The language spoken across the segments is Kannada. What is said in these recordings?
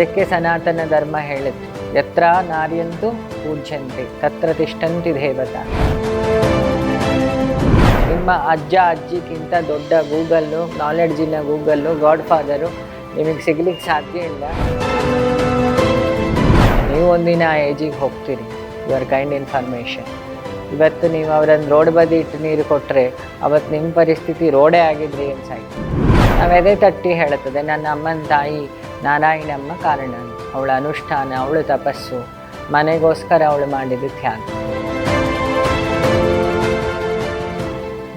ಅದಕ್ಕೆ ಸನಾತನ ಧರ್ಮ ಹೇಳುತ್ತೆ. ಯತ್ರ ನಾರ್ಯಂತು ಪೂಜ್ಯಂತೆ, ತತ್ರ ತಿಷ್ಟಂತಿ ದೇವತಾ. ನಿಮ್ಮ ಅಜ್ಜ, ಅಜ್ಜಿಗಿಂತ ದೊಡ್ಡ ಗೂಗಲ್ಲು ನಾಲೆಡ್ಜಿನ ಗೂಗಲ್ಲು ಗಾಡ್ ಫಾದರು ನಿಮಗೆ ಸಿಗ್ಲಿಕ್ಕೆ ಸಾಧ್ಯ ಇಲ್ಲ. ನೀವು ಒಂದಿನ ಏಜಿಗೆ ಹೋಗ್ತೀರಿ ಯುವರ್ ಕೈಂಡ್ ಇನ್ಫಾರ್ಮೇಷನ್ ಇವತ್ತು ನೀವು ಅವರನ್ನು ರೋಡ್ ಬದಿ ಇಟ್ಟು ನೀರು ಕೊಟ್ಟರೆ ಅವತ್ತು ನಿಮ್ಮ ಪರಿಸ್ಥಿತಿ ರೋಡೇ ಆಗಿದ್ರಿ ಅನ್ಸಾಯ್ತು ನಾವು ಎದೆ ತಟ್ಟಿ ಹೇಳುತ್ತದೆ, ನನ್ನ ಅಮ್ಮನ ತಾಯಿ ನಾರಾಯಣಮ್ಮ ಕಾರಣ. ಅವಳ ಅನುಷ್ಠಾನ, ಅವಳು ತಪಸ್ಸು, ಮನೆಗೋಸ್ಕರ ಅವಳು ಮಾಡಿದ ತ್ಯಾಗ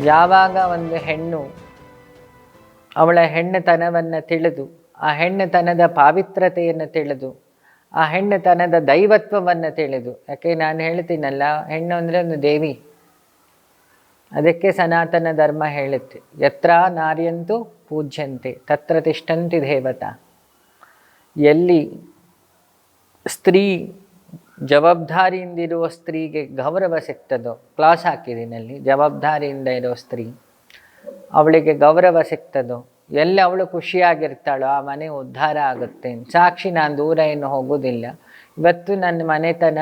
ಯಾವಾಗ ಒಂದು ಹೆಣ್ಣು ಅವಳ ಹೆಣ್ಣುತನವನ್ನು ತಿಳಿದು, ಆ ಹೆಣ್ಣುತನದ ಪಾವಿತ್ರತೆಯನ್ನು ತಿಳಿದು, ಆ ಹೆಣ್ಣುತನದ ದೈವತ್ವವನ್ನು ತಿಳಿದು, ಯಾಕೆ ನಾನು ಹೇಳ್ತೀನಲ್ಲ, ಹೆಣ್ಣು ಅಂದರೆ ಒಂದು ದೇವಿ. ಅದಕ್ಕೆ ಸನಾತನ ಧರ್ಮ ಹೇಳುತ್ತೆ. ಯತ್ರ ನಾರ್ಯಂತು ಪೂಜ್ಯಂತೆ, ತತ್ರ ತಿಷ್ಟಂತಿ ದೇವತಾ. ಎಲ್ಲಿ ಸ್ತ್ರೀ ಜವಾಬ್ದಾರಿಯಿಂದ ಇರುವ ಸ್ತ್ರೀಗೆ ಗೌರವ ಸಿಗ್ತದೋ ಕ್ಲಾಸ್ ಹಾಕಿದ್ದೀನಲ್ಲಿ ಜವಾಬ್ದಾರಿಯಿಂದ ಇರೋ ಸ್ತ್ರೀ, ಅವಳಿಗೆ ಗೌರವ ಸಿಗ್ತದೋ, ಎಲ್ಲಿ ಅವಳು ಖುಷಿಯಾಗಿರ್ತಾಳೋ ಆ ಮನೆ ಉದ್ಧಾರ ಆಗುತ್ತೆ. ಸಾಕ್ಷಿ ನಾನು ದೂರ ಏನು ಹೋಗೋದಿಲ್ಲ. ಇವತ್ತು ನನ್ನ ಮನೆತನ,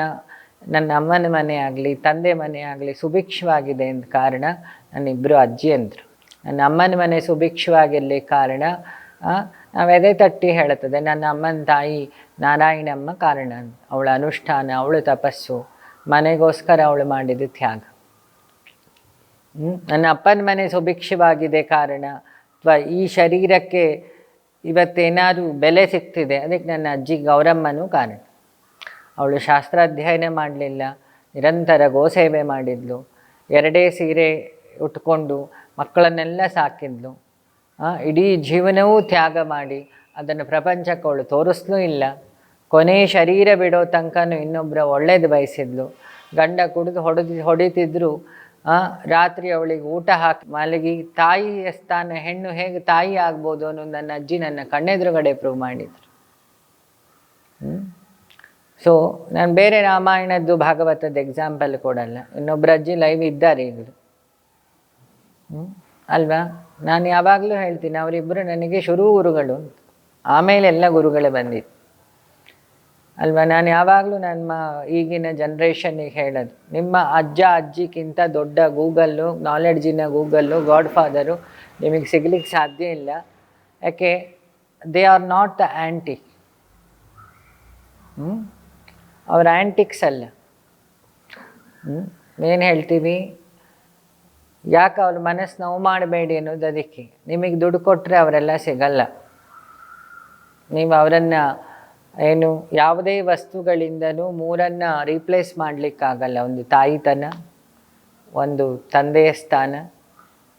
ನನ್ನ ಅಮ್ಮನ ಮನೆ ಆಗಲಿ, ತಂದೆ ಮನೆ ಆಗಲಿ ಸುಭಿಕ್ಷವಾಗಿದೆ ಅಂತ ಕಾರಣ ನನ್ನಿಬ್ಬರು ಅಜ್ಜಿ ಅಂದರು ನನ್ನ ಅಮ್ಮನ ಮನೆ ಸುಭಿಕ್ಷವಾಗಿರಲಿ ಕಾರಣ ಎದೆ ತಟ್ಟಿ ಹೇಳುತ್ತದೆ, ನನ್ನ ಅಮ್ಮನ ತಾಯಿ ನಾರಾಯಣಮ್ಮ ಕಾರಣ ಅವಳ ಅನುಷ್ಠಾನ, ಅವಳ ತಪಸ್ಸು. ಮನೆಗೋಸ್ಕರ ಅವಳು ಮಾಡಿದ ತ್ಯಾಗ? ನನ್ನ ಅಪ್ಪನ ಮನೆ ಸುಭಿಕ್ಷವಾಗಿದೆ ಕಾರಣ. ಅಥವಾ ಈ ಶರೀರಕ್ಕೆ ಇವತ್ತೇನಾದರೂ ಬೆಲೆ ಸಿಗ್ತಿದೆ, ಅದಕ್ಕೆ ನನ್ನ ಅಜ್ಜಿ ಗೌರಮ್ಮನೂ ಕಾರಣ. ಅವಳು ಶಾಸ್ತ್ರಾಧ್ಯಯನ ಮಾಡಲಿಲ್ಲ, ನಿರಂತರ ಗೋಸೇವೆ ಮಾಡಿದ್ಲು. ಎರಡೇ ಸೀರೆ ಉಟ್ಕೊಂಡು ಮಕ್ಕಳನ್ನೆಲ್ಲ ಸಾಕಿದ್ಲು. ಇಡೀ ಜೀವನವೂ ತ್ಯಾಗ ಮಾಡಿ ಅದನ್ನು ಪ್ರಪಂಚಕ್ಕೆ ಅವಳು ತೋರಿಸ್ಲೂ ಇಲ್ಲ. ಕೊನೆ ಶರೀರ ಬಿಡೋ ತನಕನೂ ಇನ್ನೊಬ್ಬರ ಒಳ್ಳೇದು ಬಯಸಿದ್ಲು. ಗಂಡ ಕುಡಿದು ಹೊಡೆದು, ಹೊಡಿತಿದ್ರು. ರಾತ್ರಿ ಅವಳಿಗೆ ಊಟ ಹಾಕಿ, ಮಲಗಿ, ತಾಯಿಯ ಸ್ಥಾನ, ಹೆಣ್ಣು ಹೇಗೆ ತಾಯಿ ಆಗ್ಬೋದು ಅನ್ನೋ ನನ್ನ ಅಜ್ಜಿ ನನ್ನ ಕಣ್ಣೆದುರುಗಡೆ ಪ್ರೂವ್ ಮಾಡಿದರು. ಸೊ ನಾನು ಬೇರೆ ರಾಮಾಯಣದ್ದು ಭಾಗವತದ ಎಕ್ಸಾಂಪಲ್ ಕೊಡಲ್ಲ. ಇನ್ನೊಬ್ಬರ ಅಜ್ಜಿ ಲೈವ್ ಇದ್ದಾರೆ ಈಗಲೂ? ಅಲ್ವಾ? ನಾನು ಯಾವಾಗಲೂ ಹೇಳ್ತೀನಿ ಅವರಿಬ್ಬರು ನನಗೆ ಶುರು ಗುರುಗಳು. ಆಮೇಲೆ ಎಲ್ಲ ಗುರುಗಳೇ ಬಂದಿತ್ತು ಅಲ್ವಾ? ನಾನು ಯಾವಾಗಲೂ ನಮ್ಮ ಈಗಿನ ಜನ್ರೇಷನ್ನಿಗೆ ಹೇಳೋದು, ನಿಮ್ಮ ಅಜ್ಜ ಅಜ್ಜಿಗಿಂತ ದೊಡ್ಡ ಗೂಗಲ್ಲು ನಾಲೆಡ್ಜಿನ ಗೂಗಲ್ಲು ಗಾಡ್ ಫಾದರು ನಿಮಗೆ ಸಿಗ್ಲಿಕ್ಕೆ ಸಾಧ್ಯ ಇಲ್ಲ. ಯಾಕೆ? They are not the anti ಅವ್ರ ಆ್ಯಂಟಿಕ್ಸ್ ಅಲ್ಲ. ಏನು ಹೇಳ್ತೀವಿ? ಯಾಕೆ ಅವ್ರ ಮನಸ್ಸು ನೋವು ಮಾಡಬೇಡಿ ಅನ್ನೋದು ಅದಕ್ಕೆ ನಿಮಗೆ ದುಡ್ಡು ಕೊಟ್ಟರೆ ಅವರೆಲ್ಲ ಸಿಗಲ್ಲ. ನೀವು ಅವರನ್ನು ಏನು ಯಾವುದೇ ವಸ್ತುಗಳಿಂದನೂ ಮೂರನ್ನು ರೀಪ್ಲೇಸ್ ಮಾಡಲಿಕ್ಕಾಗಲ್ಲ. ಒಂದು ತಾಯಿತನ, ಒಂದು ತಂದೆಯ ಸ್ಥಾನ,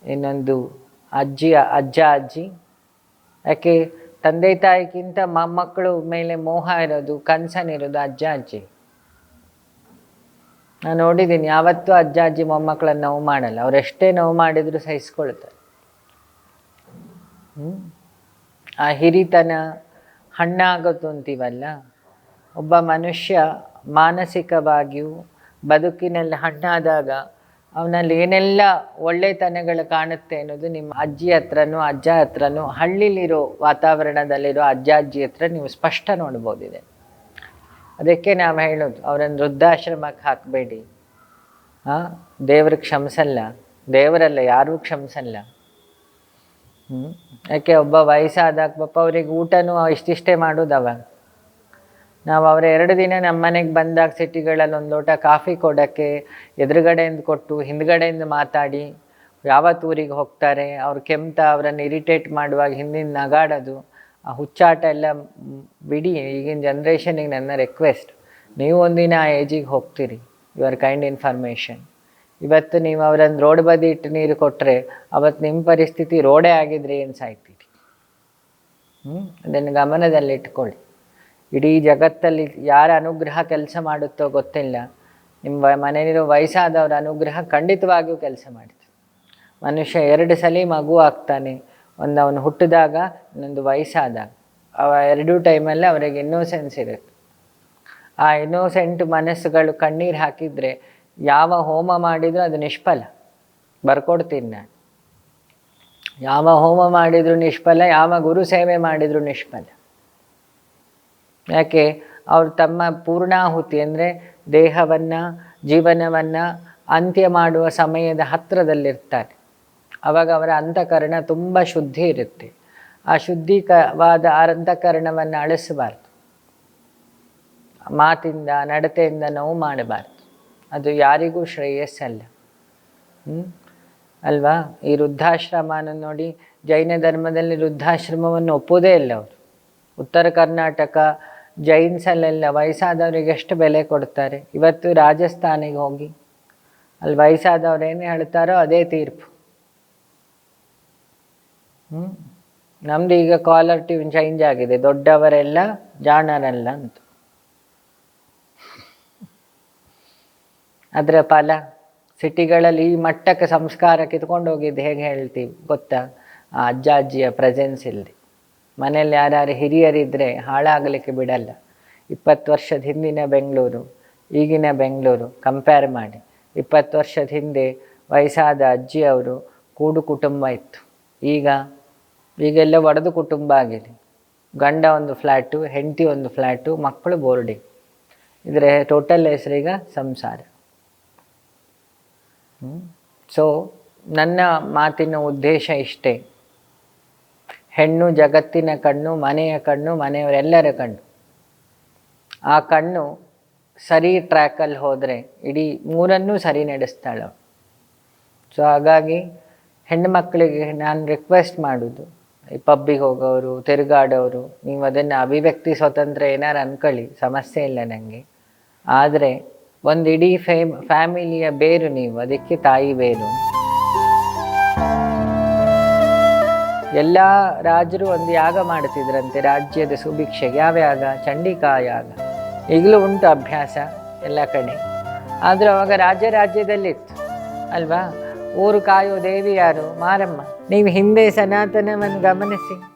ಇನ್ನೊಂದು ಅಜ್ಜಿ, ಅಜ್ಜ, ಅಜ್ಜಿ. ಯಾಕೆ? ತಂದೆ ತಾಯಿಗಿಂತ ಮೊಮ್ಮಕ್ಕಳು ಮೇಲೆ ಮೋಹ ಇರೋದು ಕನಸನಿರೋದು ಅಜ್ಜ, ಅಜ್ಜಿ. ನಾನು ನೋಡಿದ್ದೀನಿ ಯಾವತ್ತೂ ಅಜ್ಜ, ಅಜ್ಜಿ, ಮೊಮ್ಮಕ್ಕಳನ್ನು ನೋವು ಮಾಡಲ್ಲ. ಅವರೆಷ್ಟೇ ನೋವು ಮಾಡಿದ್ರು ಸಹಿಸ್ಕೊಳ್ತಾರೆ ಹ್ಞೂ ಆ ಹಿರಿತನ ಹಣ್ಣಾಗುತ್ತು ಅಂತೀವಲ್ಲ, ಒಬ್ಬ ಮನುಷ್ಯ ಮಾನಸಿಕವಾಗಿಯೂ ಬದುಕಿನಲ್ಲಿ ಹಣ್ಣಾದಾಗ ಅವನಲ್ಲಿ ಏನೆಲ್ಲ ಒಳ್ಳೆತನಗಳು ಕಾಣುತ್ತೆ ಅನ್ನೋದು ನಿಮ್ಮ ಅಜ್ಜಿ ಹತ್ರನೂ, ಅಜ್ಜ ಹತ್ರನೂ, ಹಳ್ಳಿಲಿರೋ ವಾತಾವರಣದಲ್ಲಿರೋ ಅಜ್ಜ, ಅಜ್ಜಿ ಹತ್ರ ನೀವು ಸ್ಪಷ್ಟ ನೋಡ್ಬೋದಿದೆ. ಅದಕ್ಕೆ ನಾವು ಹೇಳೋದು, ಅವರನ್ನು ವೃದ್ಧಾಶ್ರಮಕ್ಕೆ ಹಾಕಬೇಡಿ. ಹಾಂ ದೇವ್ರಿಗೆ ಕ್ಷಮಿಸಲ್ಲ, ದೇವರಲ್ಲ ಯಾರೂ ಕ್ಷಮಿಸಲ್ಲ. ಹ್ಞೂ ಯಾಕೆ ಒಬ್ಬ ವಯಸ್ಸಾದಾಗ ಪಾಪ ಅವ್ರಿಗೆ ಊಟನೂ ಇಷ್ಟಿಷ್ಟೇ ಮಾಡೋದವ. ನಾವು ಅವರ ಎರಡು ದಿನ ನಮ್ಮ ಮನೆಗೆ ಬಂದಾಗ ಸಿಟಿಗಳಲ್ಲಿ ಒಂದು ಲೋಟ ಕಾಫಿ ಕೊಡೋಕ್ಕೆ ಎದುರುಗಡೆಯಿಂದ ಕೊಟ್ಟು, ಹಿಂದ್ಗಡೆಯಿಂದ ಮಾತಾಡಿ, ಯಾವತ್ತು ಊರಿಗೆ ಹೋಗ್ತಾರೆ, ಅವ್ರು ಕೆಮ್ತ ಅವರನ್ನು ಇರಿಟೇಟ್ ಮಾಡುವಾಗ ಹಿಂದಿನ ನಗಾಡೋದು. ಆ ಹುಚ್ಚಾಟ ಎಲ್ಲ ಬಿಡಿ, ಈಗಿನ ಜನ್ರೇಷನಿಗೆ ನನ್ನ ರಿಕ್ವೆಸ್ಟ್ ನೀವು ಒಂದಿನ ಆ ಏಜಿಗೆ ಹೋಗ್ತೀರಿ ಯುವರ್ ಕೈಂಡ್ ಇನ್ಫಾರ್ಮೇಷನ್ ಇವತ್ತು ನೀವು ಅವರನ್ನು ರೋಡ್ ಬದಿ ಇಟ್ಟು ನೀರು ಕೊಟ್ಟರೆ ಅವತ್ತು ನಿಮ್ಮ ಪರಿಸ್ಥಿತಿ ರೋಡೇ ಆಗಿದ್ರೆ ಏನು ಸಾಯ್ತೀರಿ? ಹ್ಞೂ ಅದನ್ನು ಗಮನದಲ್ಲಿಟ್ಕೊಳ್ಳಿ ಇಡೀ ಜಗತ್ತಲ್ಲಿ ಯಾರ ಅನುಗ್ರಹ ಕೆಲಸ ಮಾಡುತ್ತೋ ಗೊತ್ತಿಲ್ಲ. ನಿಮ್ಮ ಮನೆಯಲ್ಲಿರೋ ವಯಸ್ಸಾದವರ ಅನುಗ್ರಹ ಖಂಡಿತವಾಗಿಯೂ ಕೆಲಸ ಮಾಡ್ತೀವಿ ಮನುಷ್ಯ ಎರಡು ಸಲ ಮಗು ಆಗ್ತಾನೆ ಒಂದು ಅವನು ಹುಟ್ಟಿದಾಗ, ಇನ್ನೊಂದು ವಯಸ್ಸಾದಾಗ. ಅವ ಎರಡೂ ಟೈಮಲ್ಲಿ ಅವರಿಗೆ ಇನ್ನೋಸೆನ್ಸ್ ಇರುತ್ತೆ. ಆ ಇನ್ನೋಸೆಂಟ್ ಮನಸ್ಸುಗಳು ಕಣ್ಣೀರು ಹಾಕಿದರೆ ಯಾವ ಹೋಮ ಮಾಡಿದರೂ ಅದು ನಿಷ್ಫಲ. ಬರ್ಕೊಡ್ತೀನಿ ನಾನು. ಯಾವ ಹೋಮ ಮಾಡಿದರೂ ನಿಷ್ಫಲ, ಯಾವ ಗುರು ಸೇವೆ ಮಾಡಿದರೂ ನಿಷ್ಫಲ. ಯಾಕೆ? ಅವರು ತಮ್ಮ ಪೂರ್ಣಾಹುತಿ ಅಂದರೆ ದೇಹವನ್ನು, ಜೀವನವನ್ನು ಅಂತ್ಯ ಮಾಡುವ ಸಮಯದ ಹತ್ತಿರದಲ್ಲಿರ್ತಾರೆ ಆವಾಗ ಅವರ ಅಂತಃಕರಣ ತುಂಬ ಶುದ್ಧಿ ಇರುತ್ತೆ. ಆ ಶುದ್ಧೀಕವಾದ ಅಂತಃಕರಣವನ್ನು ಅಳಿಸಬಾರ್ದು. ಮಾತಿಂದ, ನಡತೆಯಿಂದ ನೋವು ಮಾಡಬಾರ್ದು. ಅದು ಯಾರಿಗೂ ಶ್ರೇಯಸ್ಸಲ್ಲ. ಅಲ್ವಾ? ಈ ವೃದ್ಧಾಶ್ರಮನ ನೋಡಿ ಜೈನ ಧರ್ಮದಲ್ಲಿ ವೃದ್ಧಾಶ್ರಮವನ್ನು ಒಪ್ಪೋದೇ ಇಲ್ಲ ಅವರು. ಉತ್ತರ ಕರ್ನಾಟಕ ಜೈನ್ಸಲ್ಲೆಲ್ಲ ವಯಸ್ಸಾದವರಿಗೆ ಎಷ್ಟು ಬೆಲೆ ಕೊಡ್ತಾರೆ? ಇವತ್ತು ರಾಜಸ್ಥಾನಿಗೆ ಹೋಗಿ. ಅಲ್ಲಿ ವಯಸ್ಸಾದವ್ರು ಏನು ಹೇಳ್ತಾರೋ ಅದೇ ತೀರ್ಪು. ಹ್ಞೂ ನಮ್ದು ಈಗ ಕಾಲರ್ ಟ್ಯೂನ್ ಚೇಂಜ್ ಆಗಿದೆ. ದೊಡ್ಡವರೆಲ್ಲ ಜಾಣರೆಲ್ಲ ಅಂತ. ಅದರ ಫಲ ಸಿಟಿಗಳಲ್ಲಿ ಈ ಮಟ್ಟಕ್ಕೆ ಸಂಸ್ಕಾರ ಕಿತ್ಕೊಂಡು ಹೋಗಿದ್ದು ಹೇಗೆ ಹೇಳ್ತೀವಿ ಗೊತ್ತಾ? ಆ ಅಜ್ಜ ಅಜ್ಜಿಯ ಪ್ರೆಸೆನ್ಸ್ ಇಲ್ಲದೆ ಮನೆಯಲ್ಲಿ ಯಾರ್ಯಾರು ಹಿರಿಯರಿದ್ದರೆ ಹಾಳಾಗಲಿಕ್ಕೆ ಬಿಡಲ್ಲ. ಇಪ್ಪತ್ತು ವರ್ಷದ ಹಿಂದಿನ ಬೆಂಗಳೂರು, ಈಗಿನ ಬೆಂಗಳೂರು ಕಂಪೇರ್ ಮಾಡಿ. ಇಪ್ಪತ್ತು ವರ್ಷದ ಹಿಂದೆ ವಯಸ್ಸಾದ ಅಜ್ಜಿಯವರು ಕೂಡು ಕುಟುಂಬ ಇತ್ತು. ಈಗ ಈಗೆಲ್ಲ ಒಡೆದು ಕುಟುಂಬ ಆಗಿದೆ. ಗಂಡ ಒಂದು ಫ್ಲ್ಯಾಟು ಹೆಂಡತಿ ಒಂದು ಫ್ಲ್ಯಾಟು ಮಕ್ಕಳು ಬೋರ್ಡಿಂಗ್. ಇದರ ಟೋಟಲ್ ಹೆಸರೀಗ ಸಂಸಾರ. ಸೊ ನನ್ನ ಮಾತಿನ ಉದ್ದೇಶ ಇಷ್ಟೇ. ಹೆಣ್ಣು ಜಗತ್ತಿನ ಕಣ್ಣು, ಮನೆಯ ಕಣ್ಣು, ಮನೆಯವರೆಲ್ಲರ ಕಣ್ಣು. ಆ ಕಣ್ಣು ಸರಿ ಟ್ರ್ಯಾಕಲ್ಲಿ ಹೋದರೆ ಇಡೀ ಮೂರನ್ನೂ ಸರಿ ನಡೆಸ್ತಾಳೆ ಸೊ ಹಾಗಾಗಿ ಹೆಣ್ಣು ಮಕ್ಕಳಿಗೆ ನಾನು ರಿಕ್ವೆಸ್ಟ್ ಮಾಡೋದು ಈ ಪಬ್ಬಿಗೆ ಹೋಗೋರು, ತಿರುಗಾಡೋರು, ನೀವು ಅದನ್ನು ಅಭಿವ್ಯಕ್ತಿ ಸ್ವತಂತ್ರ ಏನಾರು ಅನ್ಕೊಳ್ಳಿ, ಸಮಸ್ಯೆ ಇಲ್ಲ ನನಗೆ ಆದರೆ ಒಂದು ಇಡೀ ಫೇಮ್, ಫ್ಯಾಮಿಲಿಯ ಬೇರು ನೀವು, ಅದಕ್ಕೆ ತಾಯಿ ಬೇರು. ಎಲ್ಲ ರಾಜರು ಒಂದು ಯಾಗ ಮಾಡ್ತಿದ್ರಂತೆ, ರಾಜ್ಯದ ಸುಭಿಕ್ಷೆಗೆ. ಯಾವ ಯಾಗ? ಚಂಡಿಕಾ ಯಾಗ. ಈಗಲೂ ಉಂಟು ಅಭ್ಯಾಸ ಎಲ್ಲ ಕಡೆ. ಆದರೂ ಅವಾಗ ರಾಜ್ಯ ರಾಜ್ಯದಲ್ಲಿತ್ತು, ಅಲ್ವಾ? ಊರು ಕಾಯೋ ದೇವಿ ಯಾರು ಮಾರಮ್ಮ. ನೀವು ಹಿಂದೆ ಸನಾತನವನ್ನು ಗಮನಿಸಿ.